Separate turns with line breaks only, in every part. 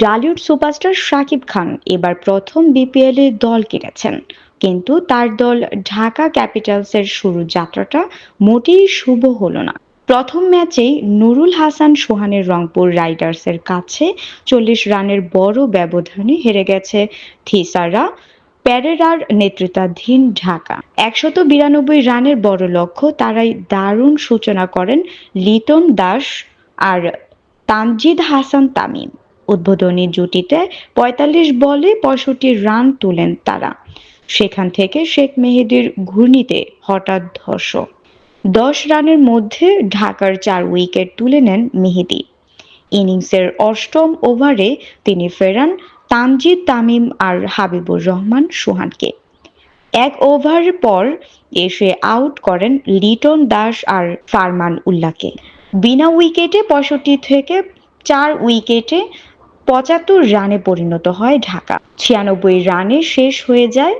Dhallywood superstar Shakib Khan এবার প্রথম BPL এ দল কিনেছেন কিন্তু তার দল ঢাকা ক্যাপিটালসের শুরু যাত্রাটা মোটেই শুভ হলো না। প্রথম ম্যাচেই নুরুল হাসান সোহানের রংপুর রাইডার্সের কাছে চল্লিশ রানের বড় ব্যবধানে হেরে গেছে থিসারা। প্যারেরার নেতৃত্বাধীন ঢাকা। একশত বিরানব্বই রানের বড় লক্ষ্য তারাই দারুণ সূচনা করেন লিটন দাস আর তানজিদ হাসান তামিম। উদ্বোধনী জুটিতে পঁয়তাল্লিশ বলে পঁয়ষট্টি রান তুলেন তারা। সেখান থেকে শেখ মেহেদির ঘূর্ণিতে হঠাৎ ধস দশ রানের মধ্যে ঢাকার চার উইকেট তুলে নেন মেহেদি। ইনিংসের অষ্টম ওভারে তিনি ফেরান তানজিদ তামিম আর হাবিবুর রহমান সোহানকে। এক ওভার পর এসে আউট করেন লিটন দাস আর ফারমান উল্লাহকে। বিনা উইকেটে পঁয়ষট্টি থেকে চার উইকেটে পঁচাত্তর রানে পরিণত হয় ঢাকা। ছিয়ানব্বই রানে শেষ হয়ে যায়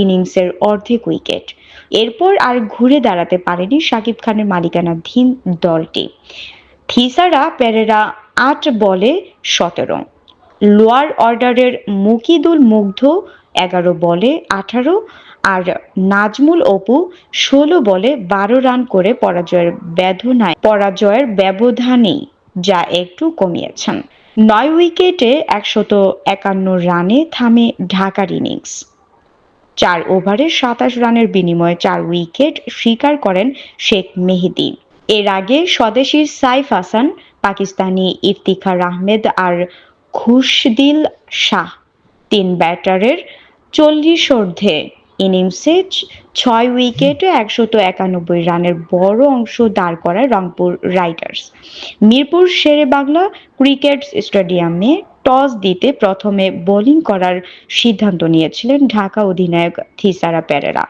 ইনিংসের অর্ধেক উইকেট। এরপর আর ঘুরে দাঁড়াতে পারেনি শাকিব খানের মালিকানাধীন দলটি। থিসারা পেরেরা আট বলে সতেরো। লোয়ার অর্ডারের মুকিদুল মুগ্ধ এগারো বলে আঠারো আর নাজমুল অপু ষোলো বলে বারো রান করে পরাজয়ের বেদনায় পরাজয়ের ব্যবধানেই যা একটু কমিয়েছেন। নয় উইকেটে একশত একান্ন রানে থামে ঢাকার ইনিংস। চার ওভারে সাতাশ রানের বিনিময়ে চার উইকেট স্বীকার করেন শেখ মেহেদি। এর আগে স্বদেশি সাইফ হাসান, পাকিস্তানি ইফতিখার আহমেদ আর খুশদিল শাহ তিন ব্যাটারের চল্লিশ অর্ধে ইনিংসে ছয় উইকেটে একশত একানব্বই রানের বড় অংশ দাঁড় করায় রংপুর রাইডার্স মিরপুর শেরে বাংলা ক্রিকেট স্টেডিয়ামে টস দিতে প্রথমে বোলিং করার সিদ্ধান্ত নিয়েছিলেন ঢাকা অধিনায়ক থিসারা পেরেরা।